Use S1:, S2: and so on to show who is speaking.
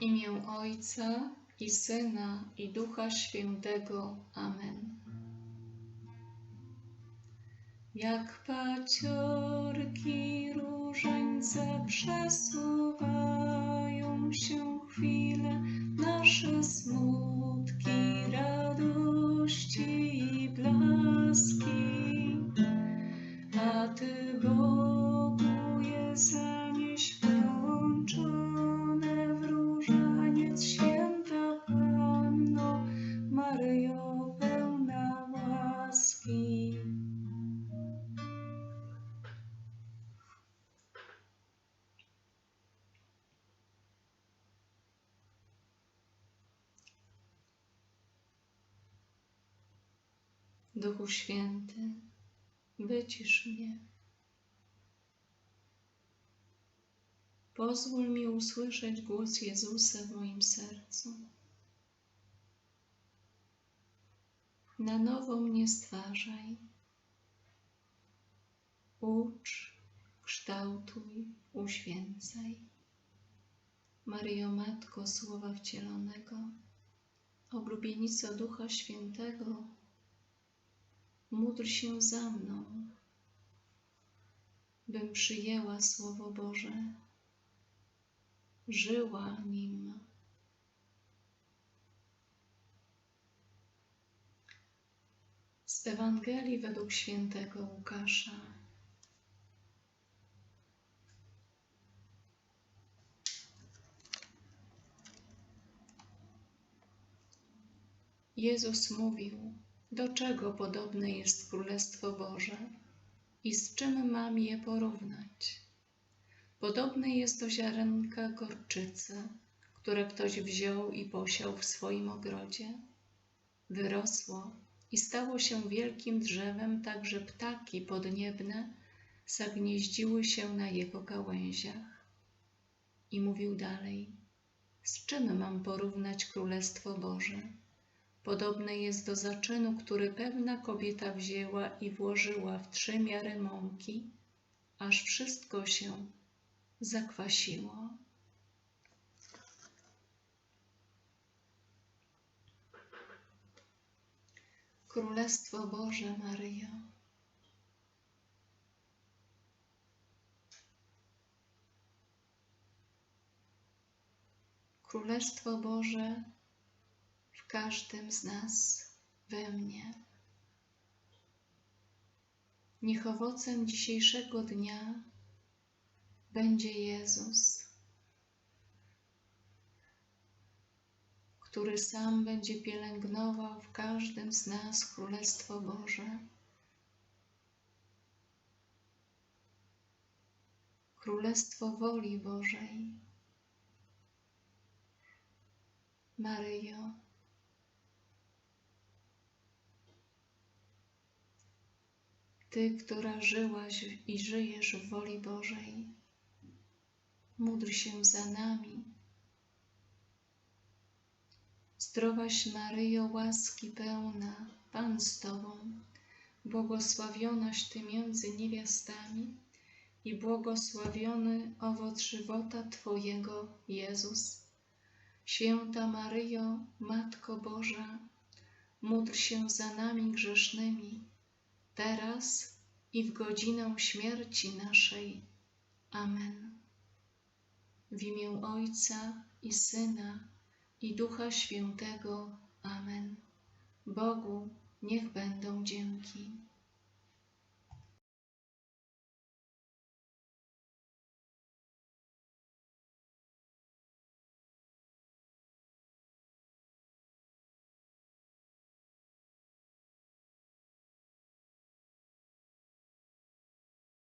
S1: Imię Ojca i Syna i Ducha Świętego. Amen. Jak paciorki różańce przesuwają się chwile, nasze smutki, radości i blaski. A Ty, Bogu, Duchu Święty, wycisz mnie. Pozwól mi usłyszeć głos Jezusa w moim sercu. Na nowo mnie stwarzaj. Ucz, kształtuj, uświęcaj. Maryjo Matko Słowa Wcielonego, oblubienico Ducha Świętego, módl się za mną, bym przyjęła Słowo Boże, żyła nim. Z Ewangelii według świętego Łukasza. Jezus mówił, do czego podobne jest Królestwo Boże i z czym mam je porównać? Podobne jest do ziarenka gorczycy, które ktoś wziął i posiał w swoim ogrodzie. Wyrosło i stało się wielkim drzewem, tak że ptaki podniebne zagnieździły się na jego gałęziach. I mówił dalej, z czym mam porównać Królestwo Boże? Podobne jest do zaczynu, który pewna kobieta wzięła i włożyła w trzy miary mąki, aż wszystko się zakwasiło. Królestwo Boże Maryjo. Królestwo Boże każdym z nas, we mnie. Niech owocem dzisiejszego dnia będzie Jezus, który sam będzie pielęgnował w każdym z nas Królestwo Boże. Królestwo woli Bożej. Maryjo, Ty, która żyłaś i żyjesz w woli Bożej, módl się za nami. Zdrowaś Maryjo, łaski pełna, Pan z Tobą, błogosławionaś Ty między niewiastami i błogosławiony owoc żywota Twojego, Jezus. Święta Maryjo, Matko Boża, módl się za nami grzesznymi, teraz i w godzinę śmierci naszej. Amen. W imię Ojca i Syna i Ducha Świętego. Amen. Bogu niech będą dzięki.